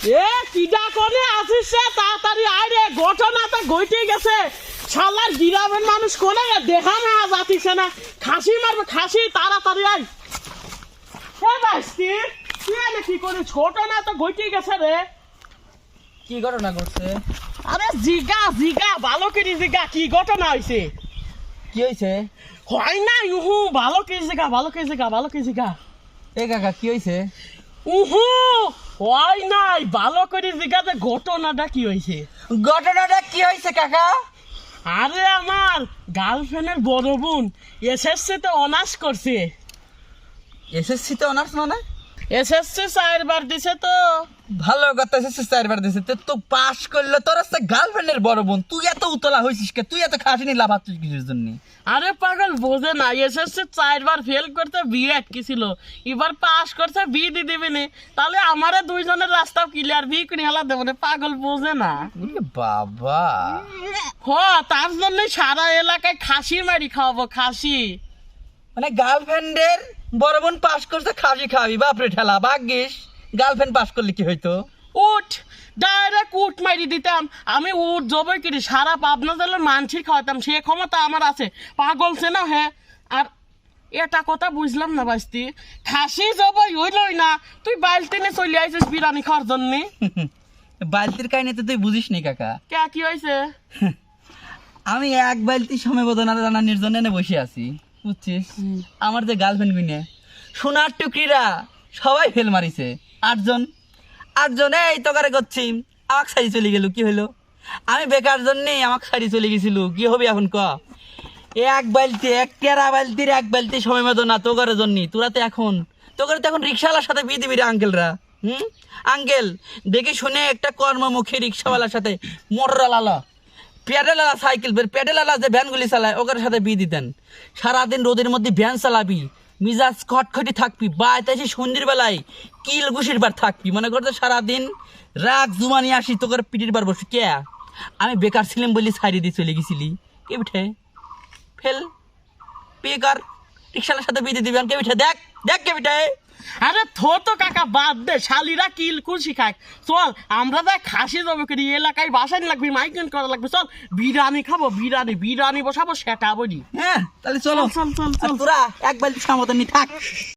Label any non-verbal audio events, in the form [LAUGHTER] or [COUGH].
এ কিডা কোনে আসিস? তাড়াতাড়ি আয় রে। ঘটনা তো ঘটে গেছে। শালার গিরামের মানুষ কোনে? দেখা না যাতিছে না। খাসি মারবে খাসি তাড়াতাড়ি আয়। এ বাইস্তি তুই কি করিস ঘটনা তো ঘটে গেছে রে। কি ঘটনা ঘটছে? আরে জিগা জিগা ভালো করে জিগা কি ঘটনা হয়েছে কি হয়েছে হয় না উহু ভালো করে জিগা ভালো করে জিগা ভালো করে জিগা। এ কাকা কি হয়েছে উহু হয় নাই ভালো করে জিজ্ঞাসা ঘটনাটা কি হয়েছে? ঘটনাটা কি হয়েছে কাকা? আরে আমার গার্লফ্রেন্ডের বড় বোন এসএসসি তে অনার্স করছে। এসএসসি তে অনার্স মানে? এসএসসি চারবার দিছে তো। ভালো কথা এসএসসি চারবার দিছে। তে তো পাস করলে তোর হচ্ছে গার্লফ্রেন্ডের বড় বোন। তুই এত উতলা হয়েছিস কে? তুই এত খাসিনি লাভ হাতুস কিছুর জন্য? আরে পাগল বোঝে না এসএসসি চারবার ফেল করতে বিয়ে আটকেছিল এবার পাস করছে দেবে নে। তাহলে আমারে দুইজনের রাস্তা ক্লিয়ার বিয়ে করে হেলা দেবো পাগল বোঝে না। বাবা। হ তার জন্যই সারা এলাকায় খাসি মারি খাওয়াবো খাসি। মানে গার্লফ্রেন্ডের বড় বোন পাস করছে খাসি খাবি বাপরে ঠেলা ভাগ্যিস। গার্লফ্রেন্ড পাস করলে কি হইতো? উঠ ডাইরেক্ট উঠ মারি দিতাম। আমি উঠ জবই করি সারা পাবনা জেলার মানসি খাওয়াতাম সে ক্ষমতা আমার আছে। পাগল সে না হ্যাঁ আর এটা কথা বুঝলাম না বাস্তি খাসি জবই হইলই না। তুই বালতিনে চলে আইছিস বিরিয়ানি খাওয়ার জন্য? [LAUGHS] বালতির কাহিনী তো তুই বুঝিস নি কাকা। কে কি হয়েছে [LAUGHS] আমি এক বালতি সময় বদনা রান্না নির্জনে বসে আছি। বুঝছিস? আমার যে গার্লফ্রেন্ড গুনে সোনার টুকরিরা সবাই ফেল মারিছে। আটজন আটজন এই তোকারে করছি। আমাকে সারি চলে গেল কি হলো আমি বেকার জন্যে আমাকে সারি চলে গেছিল কি হবে এখন ক? এক বালতি এক টেরা বালতির এক বালতি সময় মতো না তোকারের জন্য তোরা তো এখন তোকারে তো এখন রিক্সাওয়ালার সাথে বিয়ে দিবি রে আঙ্কেলরা হুম? আঙ্কেল দেখে শুনে একটা কর্মমুখী রিক্সাওয়ালার সাথে মোটর লালা। প্যাডেলালা সাইকেল প্যাডেলালা যে ভ্যানগুলি চালায় ওদের সাথে বিয়ে দিতেন। সারাদিন রোদের মধ্যে ভ্যান চালাবি, মিজাজ খটখটি থাকবি বা এসে সন্ধ্যের বেলায় কিল ঘুষির বার থাকবি। মনে করতে সারাদিন রাগ জুমানি আসি, তোকে পিটির বার বসে, কে? আমি বেকার ছিলাম বলি সাইডে দিয়ে চলে গেছিলি। কে বিঠে ফেল। বেকার রিক্সালার সাথে বিয়ে দিবি কে বিঠে দেখ দেখ কে বিঠে আরে থো তো কাকা বাদ দে শালিরা কিল খুশি খায়। চল আমরা যা খাসি যাব করি এলাকায় বাসানি লাগবে মাইকেন করা লাগবে। চল বিরিয়ানি খাব বিরিয়ানি বিরিয়ানি বসাবো সেটা বলি। হ্যাঁ তাহলে চলো। চল চল চল তোরা এক বালতি সামতন নি থাক।